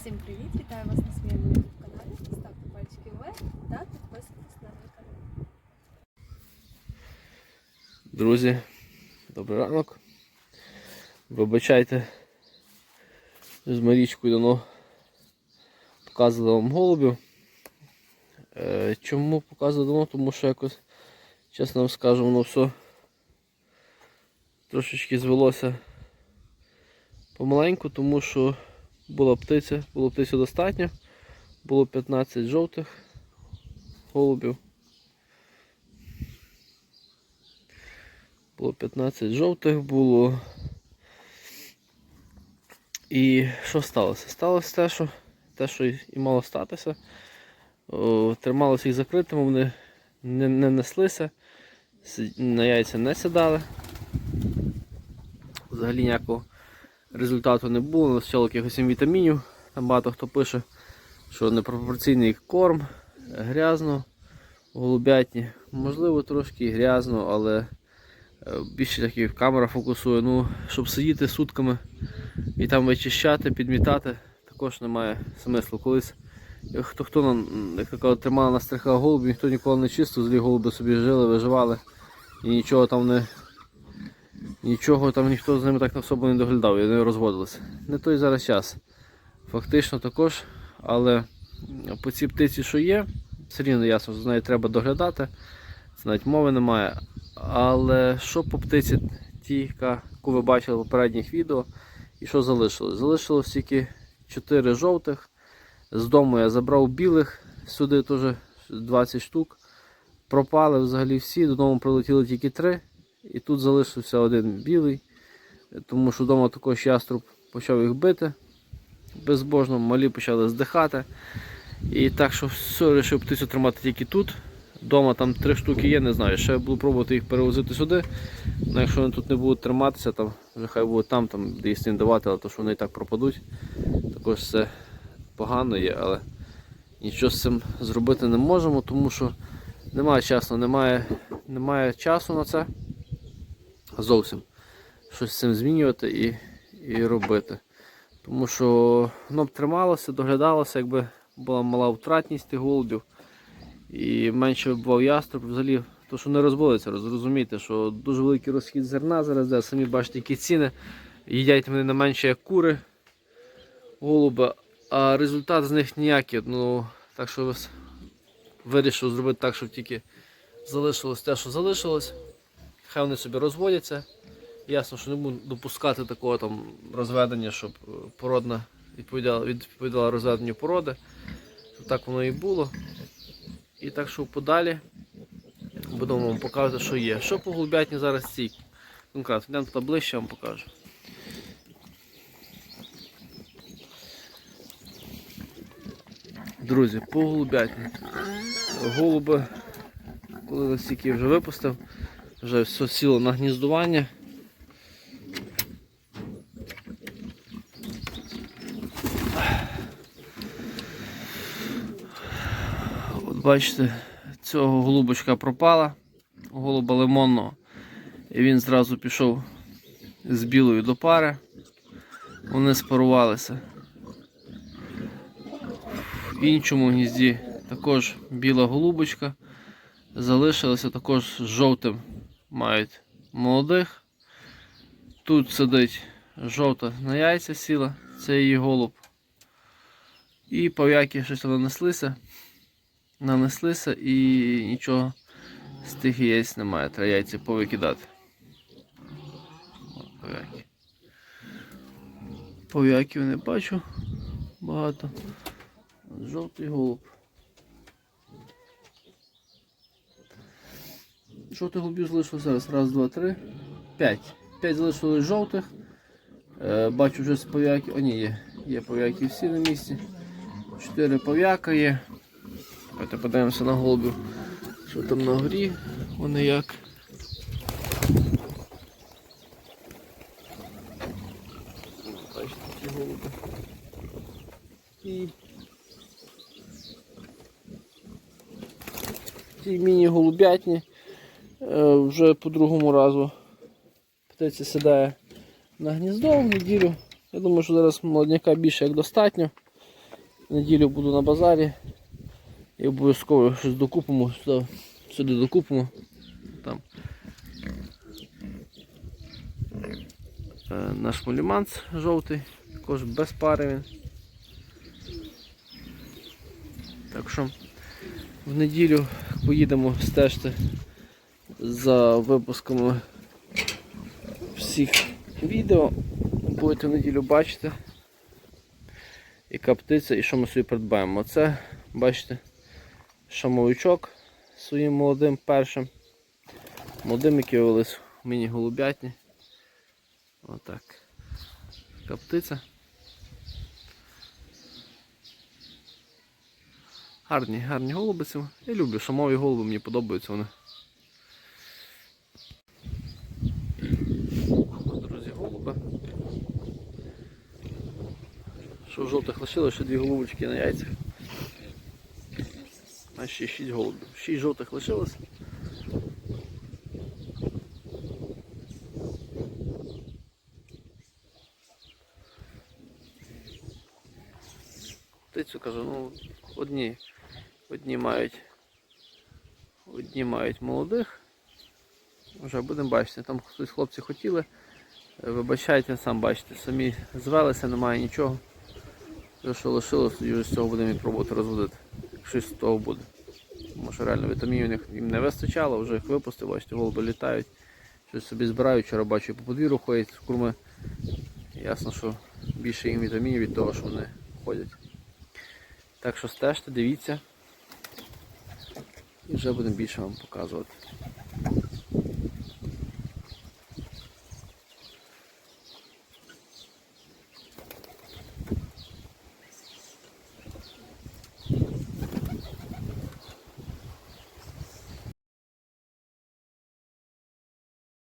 Всім привіт! Вітаю вас на своєму YouTube каналі. Ставте пальчики вверх та підписуйтесь на мій канал. Друзі, добрий ранок. Вибачайте, з Марічкою давно показували вам голубів. Е, чому показували давно? Тому що якось, чесно вам скажу, воно все трошечки звелося помаленьку, тому що була птиця, було птицю достатньо. Було 15 жовтих голубів. Було 15 жовтих було. І що сталося? Сталося те, що те, що і мало статися. Трималося їх закритими, вони не, не неслися, на яйця не сідали. Взагалі ніякого результату не було, настало якихось 7 вітамінів. Там багато хто пише, що непропорційний корм, грязно, голубятні. Можливо, трошки грязно, але Е, Більше таки камера фокусує. Ну, щоб сидіти сутками і там вичищати, підмітати, також немає смислу. Колись е, хто хто як тримав на стрихах голубів, ніхто ніколи не чистив, злі голуби собі жили, виживали і нічого там не. Нічого там ніхто з ними так особо не доглядав і не розводилися. Не той зараз час. Фактично також, але по цій птиці, що є, все рівно ясно, що з нею треба доглядати. Це навіть мови немає. Але що по птиці, ті, яку ви бачили в попередніх відео, і що залишилось? Залишилось тільки 4 жовтих. З дому я забрав білих, сюди теж 20 штук. Пропали взагалі всі, додому прилетіли тільки 3. І тут залишився один білий, тому що вдома також яструб почав їх бити. Безбожно, малі почали здихати. І так що все, вирішив птицю тримати тільки тут. Дома там три штуки є, не знаю. Ще буду пробувати їх перевозити сюди. Ну, якщо вони тут не будуть триматися, там вже хай будуть там, там де їм давати, але то що вони і так пропадуть. Також це погано є, але нічого з цим зробити не можемо, тому що немає часу, немає, немає часу на це. Зовсім щось з цим змінювати і, і робити. Тому що воно б трималося, доглядалося, якби була мала втратність тих голубів і менше бував яструб, взагалі, то що не розбудеться, розумієте, що дуже великий розхід зерна зараз, де самі бачите, які ціни. Їдять вони не менше як кури, голуби, а результат з них ніякий. Ну, так що вирішив зробити так, щоб тільки залишилось те, що залишилось. Хай вони собі розводяться. Ясно, що не буду допускати такого там розведення, щоб е, породна відповідала, відповідала розведенню породи. Так воно і було. І так що подалі будемо вам показувати, що є. Що по голубятні зараз ці конкретно. Йдемо туди ближче, я вам покажу. Друзі, по голубятні. Голуби, коли настільки вже випустив, вже все сіло на гніздування. От бачите, цього голубочка пропала, голуба лимонного. І він зразу пішов з білою до пари. Вони спарувалися. В іншому гнізді також біла голубочка. Залишилася також з жовтим. Мають молодих. Тут сидить жовта на яйця сіла, це її голуб. І пов'яки щось нанеслися нанеслися і нічого з тих яєць немає. Треба яйця повикидати. От пов'яки. Пов'яків не бачу багато. Жовтий голуб. Жовтих голубів залишилось зараз. Раз, два, три. П'ять. П'ять залишилось жовтих. Е, бачу вже пов'яки. О, ні, є. Є пов'яки всі на місці. Чотири пов'яка є. Давайте подивимося на голубів. Що там на горі, вони як. Бачите, такі голуби. І міні-голубятні вже по другому разу птиця сідає на гніздо в неділю. Я думаю, що зараз молодняка більше як достатньо. В неділю буду на базарі. І обов'язково щось докупимо, сюди, сюди докупимо. Там. Е, Наш муліманц жовтий, також без пари він. Так що в неділю поїдемо стежити за випусками всіх відео. Будете в неділю бачити, яка птиця і що ми собі придбаємо. Оце, бачите, шамовичок своїм молодим першим. Молодим, які вивелись в міні-голубятні. Отак. Така птиця. Гарні, гарні голубиці. Я люблю шамові голуби, мені подобаються вони. Друзі, голуби. Що жовтих лишилось, ще дві голубочки на яйцях. А ще шість голубів. Шість жовтих лишилось. Птицю кажу, ну одні, одні мають, одні мають молодих. Вже будемо бачити. Там хтось хлопці хотіли. Вибачайте, сам бачите, самі звелися, немає нічого. Те, що лишилось, вже з цього будемо і пробувати розводити. Щось з того буде. Тому що реально вітамінів їм не вистачало, вже їх випустив, бачите, голуби літають, щось собі збирають, вчора бачу по подвір'ю ходять з курми. Ясно, що більше їм вітамінів від того, що вони ходять. Так що стежте, дивіться. І вже будемо більше вам показувати.